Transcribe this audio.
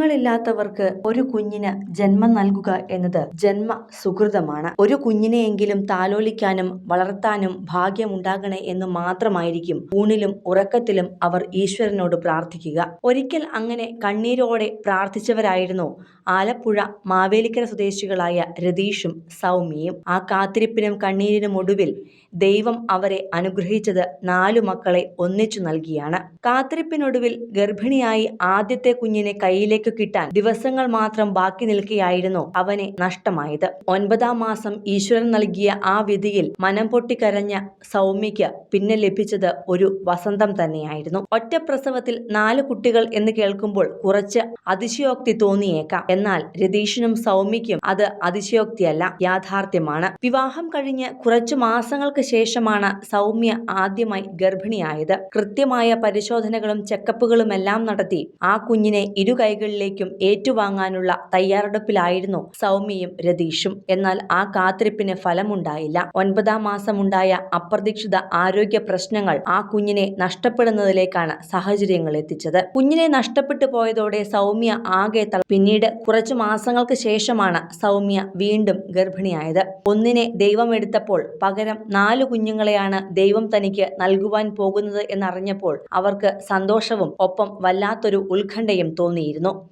കുഞ്ഞുങ്ങളില്ലാത്തവർക്ക് ഒരു കുഞ്ഞിന് ജന്മം നൽകുക എന്നത് ജന്മ സുഹൃതമാണ് ഒരു കുഞ്ഞിനെയെങ്കിലും താലോലിക്കാനും വളർത്താനും ഭാഗ്യമുണ്ടാകണേ എന്ന് മാത്രമായിരിക്കും ഊണിലും ഉറക്കത്തിലും അവർ ഈശ്വരനോട് പ്രാർത്ഥിക്കുക. ഒരിക്കൽ അങ്ങനെ കണ്ണീരോടെ പ്രാർത്ഥിച്ചവരായിരുന്നു ആലപ്പുഴ മാവേലിക്കര സ്വദേശികളായ രതീഷും സൗമ്യയും. ആ കാത്തിരിപ്പിനും കണ്ണീരിനും ഒടുവിൽ ദൈവം അവരെ അനുഗ്രഹിച്ചത് നാലു മക്കളെ ഒന്നിച്ചു നൽകിയാണ്. കാത്തിരിപ്പിനൊടുവിൽ ഗർഭിണിയായി ആദ്യത്തെ കുഞ്ഞിനെ കയ്യിലേക്ക് കിട്ടാൻ ദിവസങ്ങൾ മാത്രം ബാക്കി നിൽക്കുകയായിരുന്നു അവനെ നഷ്ടമായത്. ഒൻപതാം മാസം ഈശ്വരൻ നൽകിയ ആ വിധിയിൽ മനം പൊട്ടിക്കരഞ്ഞ സൗമ്യയ്ക്ക് പിന്നെ ലഭിച്ചത് ഒരു വസന്തം തന്നെയായിരുന്നു. ഒറ്റ പ്രസവത്തിൽ നാല് കുട്ടികൾ എന്ന് കേൾക്കുമ്പോൾ കുറച്ച് അതിശയോക്തി തോന്നിയേക്കാം. എന്നാൽ രതീഷിനും സൗമ്യയ്ക്കും അത് അതിശയോക്തിയല്ല യാഥാർത്ഥ്യമാണ്. വിവാഹം കഴിഞ്ഞ് കുറച്ചു മാസങ്ങൾക്ക് ശേഷമാണ് സൗമ്യ ആദ്യമായി ഗർഭിണിയായത്. കൃത്യമായ പരിശോധനകളും ചെക്കപ്പുകളുമെല്ലാം നടത്തി ആ കുഞ്ഞിനെ ഇരു കൈകളിലേക്കും ഏറ്റുവാങ്ങാനുള്ള തയ്യാറെടുപ്പിലായിരുന്നു സൗമ്യയും രതീഷും. എന്നാൽ ആ കാത്തിരിപ്പിന് ഫലമുണ്ടായില്ല. ഒൻപതാം മാസമുണ്ടായ അപ്രതീക്ഷിത ആരോഗ്യ പ്രശ്നങ്ങൾ ആ കുഞ്ഞിനെ നഷ്ടപ്പെടുന്നതിലേക്കാണ് സാഹചര്യങ്ങൾ എത്തിച്ചത്. കുഞ്ഞിനെ നഷ്ടപ്പെട്ടു പോയതോടെ സൗമ്യ ആകെ തള പിന്നീട് കുറച്ചു മാസങ്ങൾക്ക് ശേഷമാണ് സൗമ്യ വീണ്ടും ഗർഭിണിയായത്. ഒന്നിനെ ദൈവം എടുത്തപ്പോൾ പകരം നാലു കുഞ്ഞുങ്ങളെയാണ് ദൈവം തനിക്ക് നൽകുവാൻ പോകുന്നത് എന്നറിഞ്ഞപ്പോൾ അവർക്ക് സന്തോഷവും ഒപ്പം വല്ലാത്തൊരു ഉത്കണ്ഠയും തോന്നിയിരുന്നു.